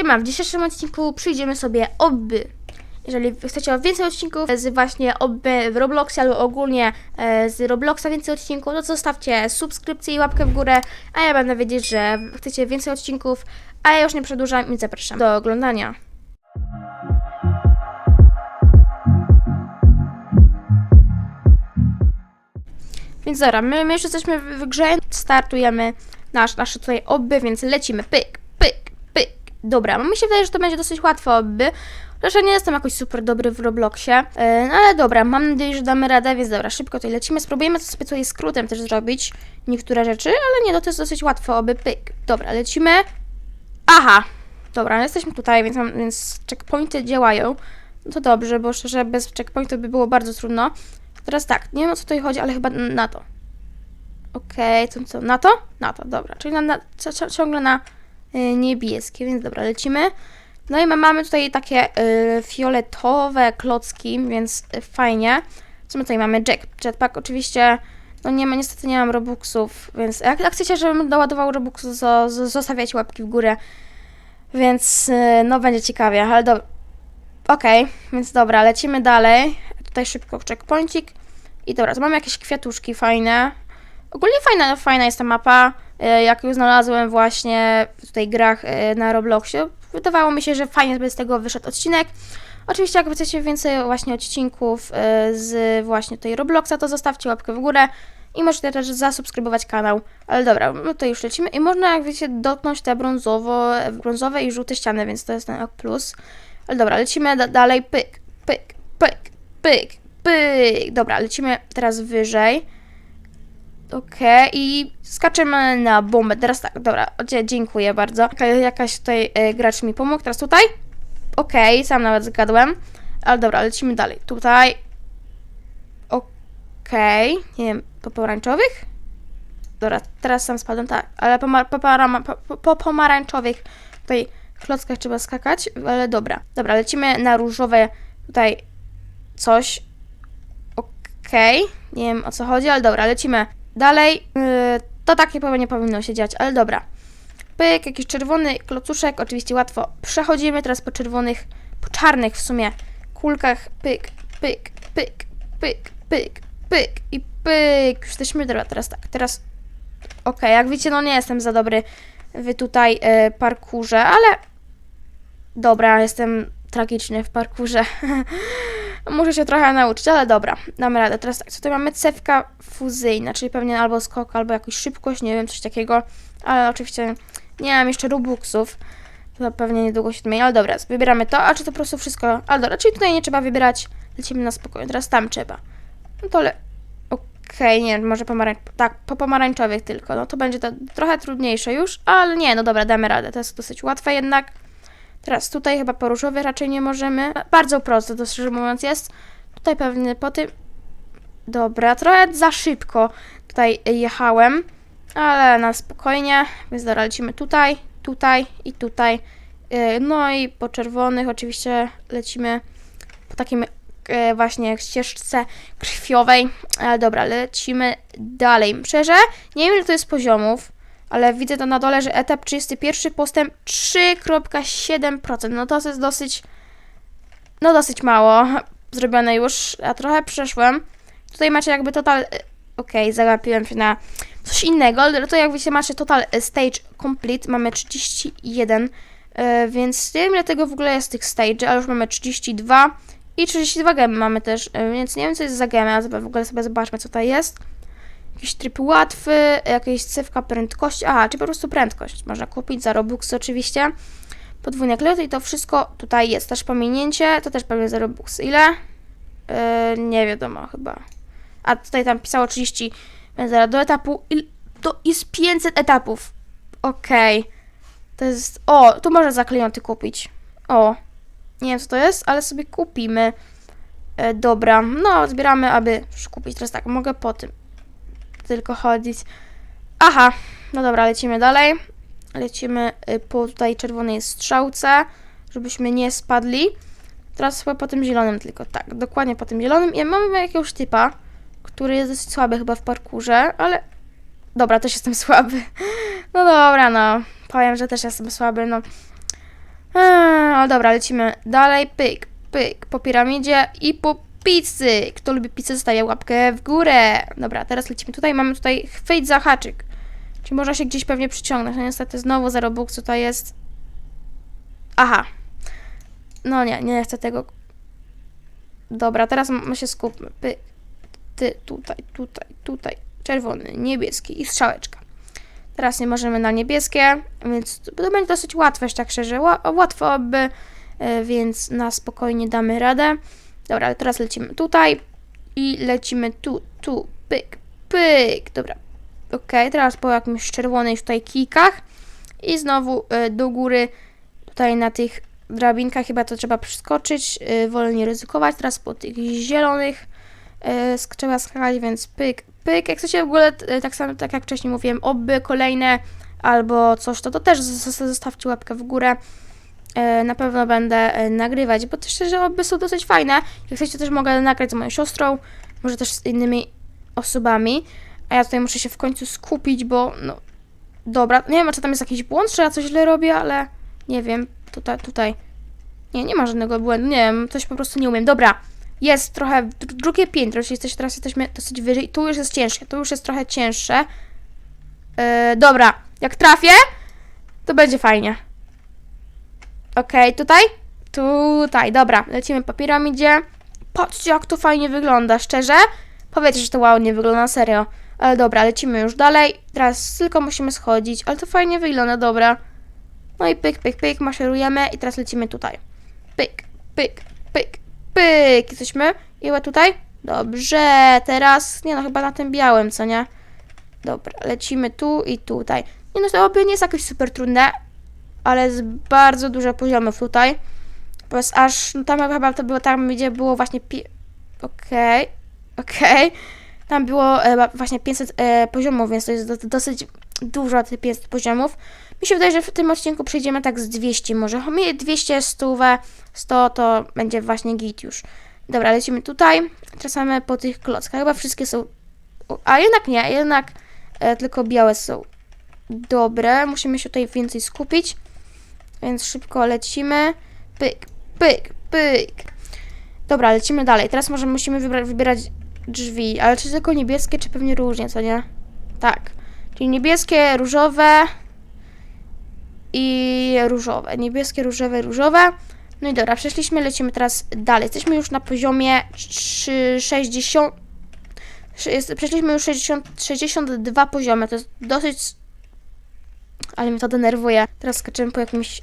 Siema, w dzisiejszym odcinku przyjdziemy sobie obby. Jeżeli chcecie więcej odcinków z właśnie obby w Robloxie albo ogólnie e, z Robloxa więcej odcinków, to zostawcie subskrypcję i łapkę w górę, a ja będę wiedzieć, że chcecie więcej odcinków, a ja już nie przedłużam i zapraszam do oglądania. Więc dobra, my, my już jesteśmy w, grze, startujemy nasz, nasze tutaj obby, więc lecimy, pyk. Dobra, no mi się wydaje, że to będzie dosyć łatwe obby. Zresztą nie jestem jakoś super dobry w Robloxie, yy, no ale dobra, mam nadzieję, że damy radę, więc dobra, szybko tutaj lecimy. Spróbujemy to sobie tutaj skrótem też zrobić niektóre rzeczy, ale nie, no to jest dosyć łatwe oby, pyk. Dobra, lecimy. Aha, dobra, jesteśmy tutaj, więc, mam, więc checkpointy działają. No to dobrze, bo szczerze bez checkpointów by było bardzo trudno. Teraz tak, nie wiem o co tutaj chodzi, ale chyba na to. Okej, co, co, na to? Na to, dobra. Czyli na, na, ciągle na niebieskie, więc dobra, lecimy. No i ma, mamy tutaj takie y, fioletowe klocki, więc y, fajnie. Co my tutaj mamy? Jack, jetpack oczywiście. No nie ma, niestety nie mam robuxów, więc jak, jak chcecie, żebym doładował robuxów, zo, zo, zostawiajcie łapki w górę. Więc y, no będzie ciekawie, ale dobra. Okej, więc dobra, lecimy dalej. Tutaj szybko checkpointik. I dobra, mamy jakieś kwiatuszki fajne. Ogólnie fajna, fajna jest ta mapa. E, Jak ją znalazłem właśnie w tutaj grach e, na Robloxie. Wydawało mi się, że fajnie by z tego wyszedł odcinek. Oczywiście, jak chcecie więcej właśnie odcinków e, z właśnie tej Robloxa, to zostawcie łapkę w górę i możecie też zasubskrybować kanał. Ale dobra, my tutaj już lecimy i można, jak wiecie, dotknąć te brązowo, brązowe i żółte ściany, więc to jest ten plus. Ale dobra, lecimy da- dalej. Pyk, pyk, pyk, pyk, pyk. Dobra, lecimy teraz wyżej. Okej, i skaczemy na bombę. Teraz tak, dobra, dziękuję bardzo. Jaka- Jakaś tutaj e, gracz mi pomógł. Teraz tutaj. Okej, sam nawet zgadłem. Ale dobra, lecimy dalej. Tutaj. Okej, nie wiem, po pomarańczowych? Dobra, teraz sam spadłem, tak, ale po, po, po, po, po pomarańczowych tutaj klockach trzeba skakać, ale dobra. Dobra, lecimy na różowe tutaj coś. Okej, nie wiem o co chodzi, ale dobra, lecimy dalej. Yy, to tak nie, powi- nie powinno się dziać, ale dobra. Pyk, jakiś czerwony klocuszek, oczywiście łatwo przechodzimy teraz po czerwonych, po czarnych w sumie kulkach. Pyk, pyk, pyk, pyk, pyk, pyk i pyk. Już jesteśmy, dobra, teraz tak, teraz Okej, jak widzicie, no nie jestem za dobry w tutaj e, parkurze, ale dobra, jestem tragiczny w parkurze. Muszę się trochę nauczyć, ale dobra, damy radę. Teraz tak, tutaj mamy? Cewka fuzyjna, czyli pewnie albo skok, albo jakąś szybkość, nie wiem, coś takiego, ale oczywiście nie mam jeszcze Robuxów. To pewnie niedługo się zmieni, ale dobra, wybieramy to, a czy to po prostu wszystko, ale dobra, czyli tutaj nie trzeba wybierać, lecimy na spokojnie, teraz tam trzeba. No to le... Okej, nie, może pomarańcz... Tak, po pomarańczowych tylko. No to będzie to trochę trudniejsze już, ale nie, no dobra, damy radę. To jest dosyć łatwe jednak. Teraz tutaj chyba po raczej nie możemy. Bardzo prosto to szczerze mówiąc jest. Tutaj pewnie po tym... Dobra, trochę za szybko tutaj jechałem, ale na spokojnie. Więc dobra, lecimy tutaj, tutaj i tutaj. Yy, No i po czerwonych oczywiście lecimy po takim e, właśnie ścieżce krwiowej. Ale dobra, lecimy dalej. Szczerze, nie wiem ile to jest poziomów, ale widzę to na dole, że etap 31 postęp 3.7%. No to jest dosyć, no dosyć mało zrobione już. Ja trochę przeszłem. Tutaj macie jakby total, e, okej, zagapiłem się na coś innego, ale to jak widzicie macie total stage complete, mamy 31, e, więc nie wiem ile tego w ogóle jest tych stage, ale już mamy 32 i 32 gemy mamy też, e, więc nie wiem co jest za gemy, ale w ogóle sobie zobaczmy co to jest. Jakiś tryb łatwy, jakaś cewka prędkości, aha, czy po prostu prędkość. Można kupić za Robux oczywiście. Podwójne klety i to wszystko tutaj jest. Też pominięcie, to też pewnie za Robux. Ile? Yy, nie wiadomo chyba. A tutaj tam pisało 30, więc zaraz do etapu, il, to jest 500 etapów. Okej. To jest, o, tu można za klejnoty kupić. O, nie wiem co to jest, ale sobie kupimy. E, dobra, no zbieramy, aby kupić. Teraz tak, mogę po tym tylko chodzić. Aha, no dobra, lecimy dalej. Lecimy y, po tutaj czerwonej strzałce, żebyśmy nie spadli. Teraz chyba po tym zielonym tylko, tak, dokładnie po tym zielonym. I mamy jakiegoś typa, który jest dosyć słaby chyba w parkurze, ale... Dobra, też jestem słaby. No dobra, no. Powiem, że też jestem słaby, no. No dobra, lecimy dalej. Pyk, pyk. Po piramidzie i po pizzy. Kto lubi pizzę, zostawia łapkę w górę. Dobra, teraz lecimy tutaj. Mamy tutaj chwyć za haczyk. Czyli można się gdzieś pewnie przyciągnąć. No niestety znowu za Robux tutaj jest. Aha. No nie, nie chcę tego. Dobra, teraz my się skupmy. Pyk. Ty, tutaj, tutaj, tutaj. Czerwony, niebieski i strzałeczka. Teraz nie możemy na niebieskie, więc to będzie dosyć łatwe, tak szczerze. Ła- Łatwo by, e, więc na spokojnie damy radę. Dobra, teraz lecimy tutaj i lecimy tu, tu, pyk, pyk. Dobra, okej, teraz po jakimś czerwonych tutaj kijkach i znowu e, do góry tutaj na tych drabinkach chyba to trzeba przeskoczyć, e, wolę nie ryzykować. Teraz po tych zielonych sk- trzeba skakać, więc pyk, pyk. Jak chcecie w ogóle, tak samo tak jak wcześniej mówiłem, oby kolejne albo coś, to, to też zostawcie łapkę w górę. E, na pewno będę e, nagrywać, bo też szczerze oby są dosyć fajne. Jak chcecie też mogę nagrać z moją siostrą, może też z innymi osobami. A ja tutaj muszę się w końcu skupić, bo no dobra, nie wiem, czy tam jest jakiś błąd, czy ja coś źle robię, ale nie wiem, tutaj, tutaj. Nie, nie ma żadnego błędu, nie wiem, coś po prostu nie umiem. Dobra, jest trochę dru- drugie piętro, czyli jesteś, teraz jesteśmy dosyć wyżej. Tu już jest ciężkie, tu już jest trochę cięższe. Yy, dobra, jak trafię, to będzie fajnie. Okej, tutaj? Tutaj, dobra, lecimy po piramidzie. Patrzcie, jak to fajnie wygląda, szczerze. Powiedzcie, że to ładnie wygląda, serio. Ale dobra, lecimy już dalej. Teraz tylko musimy schodzić, ale to fajnie wygląda, dobra. No i pyk, pyk, pyk, maszerujemy i teraz lecimy tutaj. Pyk, pyk, pyk, pyk. Jesteśmy? Iła tutaj? Dobrze, teraz, nie no, chyba na tym białym, co nie? Dobra, lecimy tu i tutaj. Nie no, to nie jest jakoś super trudne, ale jest bardzo dużo poziomów tutaj. Bo jest aż, no tam chyba to było tam, gdzie było właśnie pi... Okej, okej. Tam było e, właśnie 500 e, poziomów, więc to jest do, dosyć dużo tych 500 poziomów. Mi się wydaje, że w tym odcinku przejdziemy tak z 200 może. Mi 200, 100, 100 to będzie właśnie git już. Dobra, lecimy tutaj. Mamy po tych klockach. Chyba wszystkie są... A jednak nie, jednak e, tylko białe są dobre. Musimy się tutaj więcej skupić. Więc szybko lecimy. Pyk, pyk, pyk. Dobra, lecimy dalej. Teraz może musimy wybra- wybierać drzwi. Ale czy tylko niebieskie, czy pewnie różnie, co nie? Tak. Czyli niebieskie, różowe i różowe. Niebieskie, różowe, różowe. No i dobra, przeszliśmy, lecimy teraz dalej. Jesteśmy już na poziomie 3, 60. szy- jest- Przeszliśmy już 60, 62 poziomy. To jest dosyć. Ale mnie to denerwuje. Teraz skaczymy po jakimś.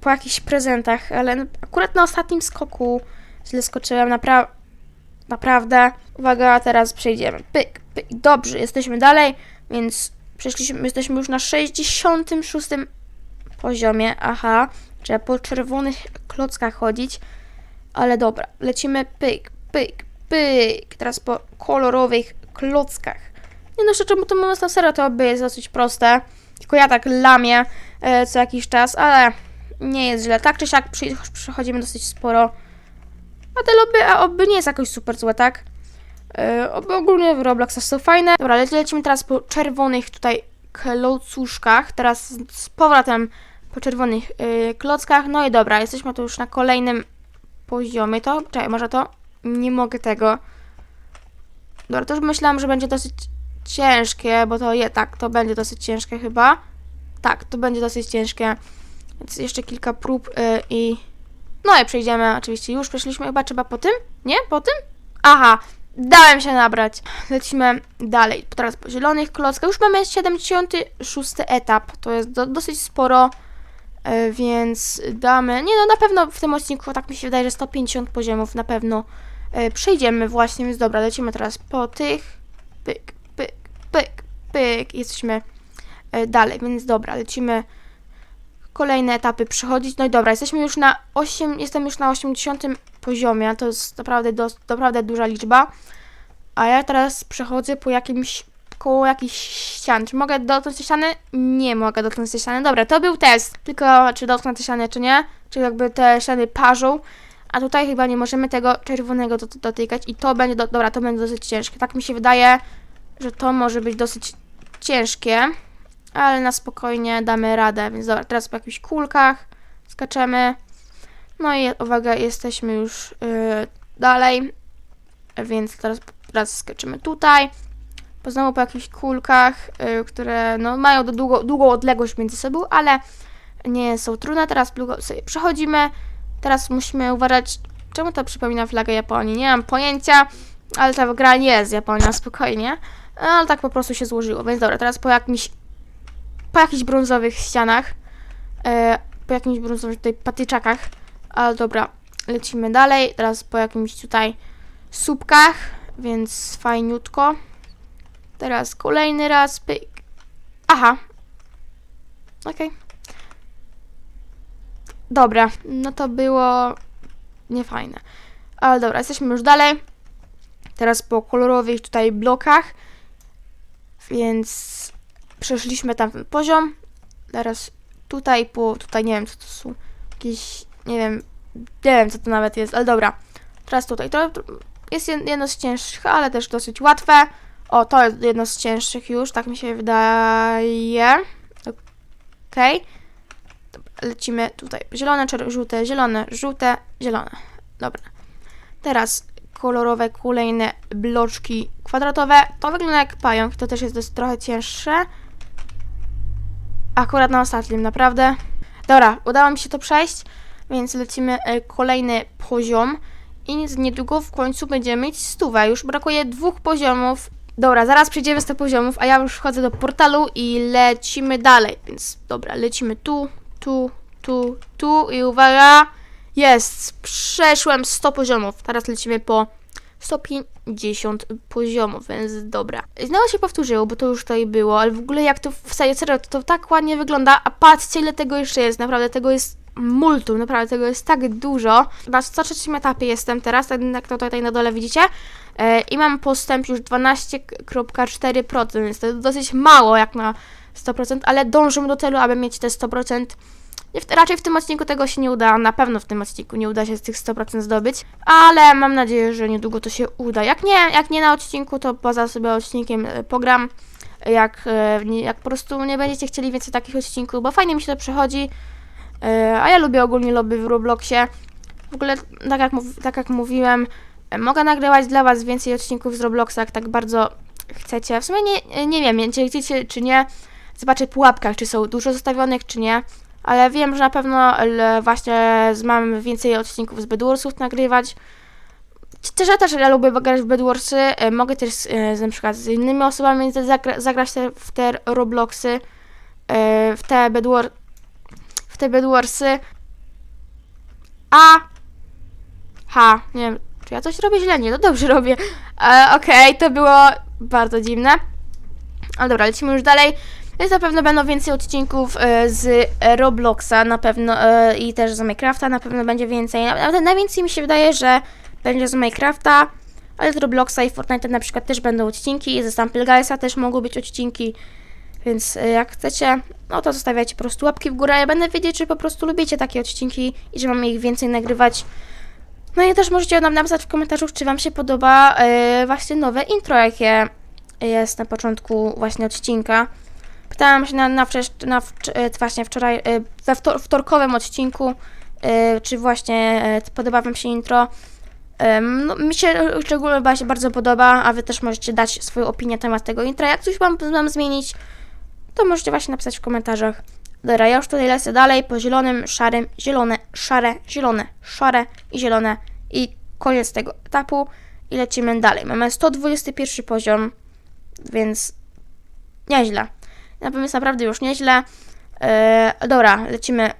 po jakichś prezentach, ale akurat na ostatnim skoku źle skoczyłem. Napra- naprawdę. Uwaga, teraz przejdziemy. Pyk, pyk. Dobrze, jesteśmy dalej, więc przeszliśmy, jesteśmy już na 66 poziomie. Aha, trzeba po czerwonych klockach chodzić. Ale dobra, lecimy pyk, pyk, pyk. Teraz po kolorowych klockach. Nie no, szczerze, bo to serio, to by jest dosyć proste. Tylko ja tak lamię e, co jakiś czas, ale nie jest źle. Tak czy siak przechodzimy dosyć sporo. A te lobby, a oby nie jest jakoś super złe, tak? Yy, oby ogólnie w Robloxach są fajne. Dobra, lec- lecimy teraz po czerwonych tutaj klocuszkach. Teraz z- powrotem po czerwonych yy, klockach. No i dobra, jesteśmy tu już na kolejnym poziomie. To, czekaj, może to? Nie mogę tego. Dobra, to już myślałam, że będzie dosyć ciężkie, bo to je, tak, to będzie dosyć ciężkie chyba. Tak, to będzie dosyć ciężkie. Więc jeszcze kilka prób yy, i... No i przejdziemy, oczywiście już przeszliśmy, chyba trzeba po tym? Nie? Po tym? Aha, dałem się nabrać. Lecimy dalej, teraz po zielonych klockach. Już mamy 76 etap, to jest do, dosyć sporo, e, więc damy... Nie no, na pewno w tym odcinku, tak mi się wydaje, że 150 poziomów na pewno e, przejdziemy właśnie, więc dobra, lecimy teraz po tych. Pyk, pyk, pyk. Jesteśmy e, dalej, więc dobra, lecimy kolejne etapy przechodzić. No i dobra, jesteśmy już na 8, jestem już na 80 poziomie, to jest naprawdę, dos, naprawdę duża liczba. A ja teraz przechodzę po jakimś, koło jakichś ścian. Czy mogę dotknąć tej ściany? Nie mogę dotknąć tej ściany. Dobra, to był test. Tylko czy dotknę tej ściany, czy nie. Czy jakby te ściany parzą. A tutaj chyba nie możemy tego czerwonego dot- dotykać i to będzie, do, dobra, to będzie dosyć ciężkie. Tak mi się wydaje, że to może być dosyć ciężkie ale na spokojnie damy radę. Więc dobra, teraz po jakichś kulkach skaczemy. No i uwaga, jesteśmy już yy, dalej, więc teraz, teraz skoczymy tutaj. Po po jakichś kulkach, yy, które no, mają długo, długą odległość między sobą, ale nie są trudne. Teraz sobie przechodzimy. Teraz musimy uważać, czemu to przypomina flagę Japonii. Nie mam pojęcia, ale ta gra nie jest Japonia, spokojnie. Ale tak po prostu się złożyło. Więc dobra, teraz po jakimś po jakichś brązowych ścianach, e, po jakimś brązowych tutaj patyczakach, ale dobra, lecimy dalej, teraz po jakimś tutaj słupkach, więc fajniutko. Teraz kolejny raz, pyk. Aha. Okej. Dobra, no to było niefajne. Ale dobra, jesteśmy już dalej. Teraz po kolorowych tutaj blokach, więc przeszliśmy tamten poziom. Teraz tutaj po, tutaj nie wiem co to są, jakieś, nie wiem, nie wiem co to nawet jest, ale dobra. Teraz tutaj, to jest jed- jedno z cięższych, ale też dosyć łatwe. O, to jest jedno z cięższych już, tak mi się wydaje. Okej. Dobra, Lecimy tutaj. Zielone, czerw- żółte, zielone, żółte, zielone. Dobra. Teraz kolorowe, kolejne bloczki kwadratowe. To wygląda jak pająk, to też jest dosyć trochę cięższe. Akurat na ostatnim, naprawdę. Dobra, udało mi się to przejść, więc lecimy e, kolejny poziom. I nied- niedługo w końcu będziemy mieć stówę. Już brakuje dwóch poziomów. Dobra, zaraz przejdziemy 100 poziomów, a ja już wchodzę do portalu i lecimy dalej. Więc dobra, lecimy tu, tu, tu, tu i uwaga, jest, przeszłem 100 poziomów. Teraz lecimy po 150 poziomów, więc dobra. Znowu się powtórzyło, bo to już tutaj było, ale w ogóle jak to w serio, serio, to, to tak ładnie wygląda, a patrzcie ile tego jeszcze jest, naprawdę tego jest multum, naprawdę tego jest tak dużo. Na 103 etapie jestem teraz, tak jak to tutaj na dole widzicie, e, i mam postęp już 12,4%, więc to jest dosyć mało jak na 100%, ale dążę do celu, aby mieć te 100%. Raczej w tym odcinku tego się nie uda, na pewno w tym odcinku nie uda się z tych 100% zdobyć, ale mam nadzieję, że niedługo to się uda. Jak nie, jak nie na odcinku, to poza sobie odcinkiem e, pogram. Jak, e, jak po prostu nie będziecie chcieli więcej takich odcinków, bo fajnie mi się to przechodzi, e, a ja lubię ogólnie lobby w Robloxie. W ogóle, tak jak, tak jak mówiłem, e, mogę nagrywać dla Was więcej odcinków z Robloxa, jak tak bardzo chcecie. W sumie nie, nie wiem, czy chcecie, czy nie. Zobaczę w pułapkach, czy są dużo zostawionych, czy nie. Ale wiem, że na pewno właśnie mam więcej odcinków z Bedwarsów nagrywać. Też też ja lubię grać w Bedwarsy. e, Mogę też e, z, na przykład z innymi osobami zagra, zagrać te, w te Robloxy, e, w te Bedwar, w te Bedwarsy. A ha, nie wiem, czy ja coś robię źle? Nie, to dobrze robię. E, Okej, to było bardzo dziwne. Ale dobra, lecimy już dalej. Więc na pewno będą więcej odcinków e, z Robloxa, na pewno e, i też z Minecrafta, na pewno będzie więcej. Nawet najwięcej mi się wydaje, że będzie z Minecrafta, ale z Robloxa i Fortnite na przykład też będą odcinki ze Stumble Guysa też mogą być odcinki. Więc e, jak chcecie, no to zostawiajcie po prostu łapki w górę. Ja będę wiedzieć, czy po prostu lubicie takie odcinki i że mamy ich więcej nagrywać. No i też możecie nam napisać w komentarzu, czy Wam się podoba właśnie nowe intro, jakie jest na początku właśnie odcinka. Pytałam się na, na, na e, właśnie wczoraj, e, we wtor- wtorkowym odcinku, e, czy właśnie podoba Wam się intro. No, mi się szczególnie się bardzo podoba, a Wy też możecie dać swoją opinię na temat tego intra. Jak coś Wam mam zmienić, to możecie właśnie napisać w komentarzach. Dobra, ja już tutaj lecę dalej po zielonym, szarym, zielone, szare, zielone, szare i zielone. I koniec tego etapu. I lecimy dalej. Mamy 121 poziom, więc nieźle. Na pewno jest naprawdę już nieźle. Eee, dobra, lecimy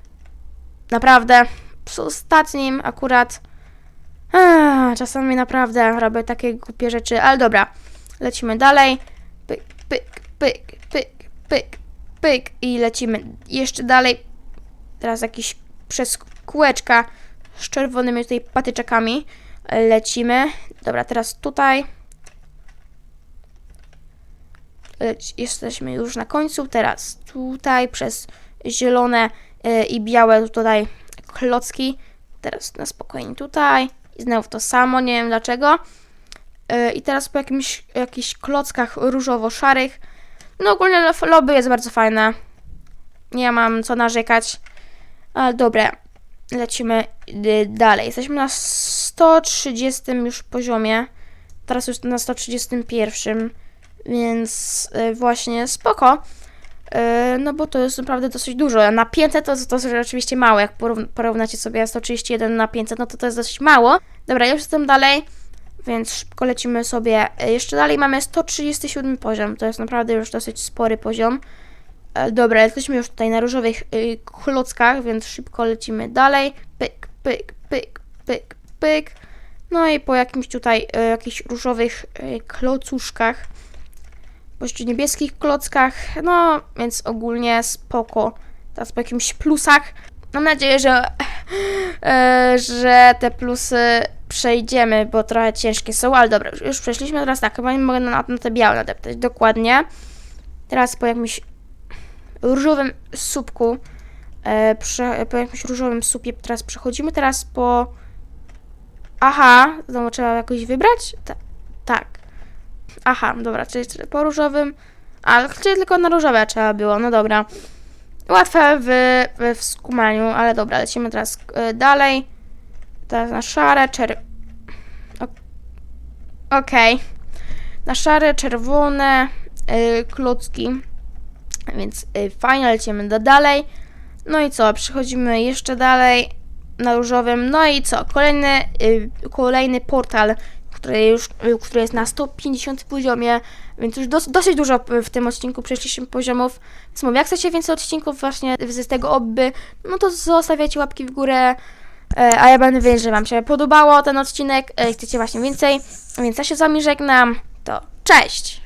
naprawdę z ostatnim akurat. Eee, czasami naprawdę robię takie głupie rzeczy, ale dobra. Lecimy dalej. Pyk, pyk, pyk, pyk, pyk, pyk i lecimy jeszcze dalej. Teraz jakiś przez kółeczka z czerwonymi tutaj patyczakami lecimy. Dobra, teraz tutaj. Jesteśmy już na końcu. Teraz tutaj przez zielone e, i białe tutaj klocki. Teraz na spokojnie tutaj. I znowu to samo, nie wiem dlaczego. E, I teraz po jakimś, jakichś klockach różowo-szarych. No ogólnie lo- lobby jest bardzo fajne. Nie mam co narzekać. Ale dobra. lecimy dalej. Jesteśmy na 130 już poziomie. Teraz już na 131, więc y, właśnie spoko. Y, No bo to jest naprawdę dosyć dużo. Na 500 to, to jest oczywiście mało. Jak porówn- porównacie sobie 131 na 500, no to to jest dosyć mało. Dobra, już jestem dalej, więc szybko lecimy sobie. Y, Jeszcze dalej mamy 137 poziom. To jest naprawdę już dosyć spory poziom. Dobra, jesteśmy już tutaj na różowych klockach, więc szybko lecimy dalej. Pyk, pyk, pyk, pyk, pyk. No i po jakimś tutaj jakichś różowych klocuszkach, bądź niebieskich klockach, no więc ogólnie spoko. Teraz po jakimś plusach. Mam nadzieję, że, e, że te plusy przejdziemy, bo trochę ciężkie są, ale dobra, już, już przeszliśmy. Teraz tak, chyba nie mogę na, na te białe nadeptać. Dokładnie. Teraz po jakimś różowym słupku, e, prze, po jakimś różowym słupie teraz przechodzimy teraz po... Aha, znowu trzeba jakoś wybrać? Ta, tak. Aha, dobra, czyli po różowym... A, czyli tylko na różowe trzeba było, no dobra. Łatwe w, w, skumaniu, ale dobra, lecimy teraz e, dalej. Teraz na szare, czer... O- Okej. Na szare, czerwone y, klocki. Więc y, fajnie, lecimy do dalej. No i co, przechodzimy jeszcze dalej na różowym. No i co, kolejny, y, kolejny portal, który już, y, który jest na 150 poziomie, więc już dos, dosyć dużo w- tym odcinku przeszliśmy poziomów. Więc mówię, jak chcecie więcej odcinków właśnie z tego obby, no to zostawiajcie łapki w górę. E, A ja będę wiedzieć, że Wam się podobało ten odcinek, e, chcecie właśnie więcej, więc ja się z Wami żegnam, to cześć!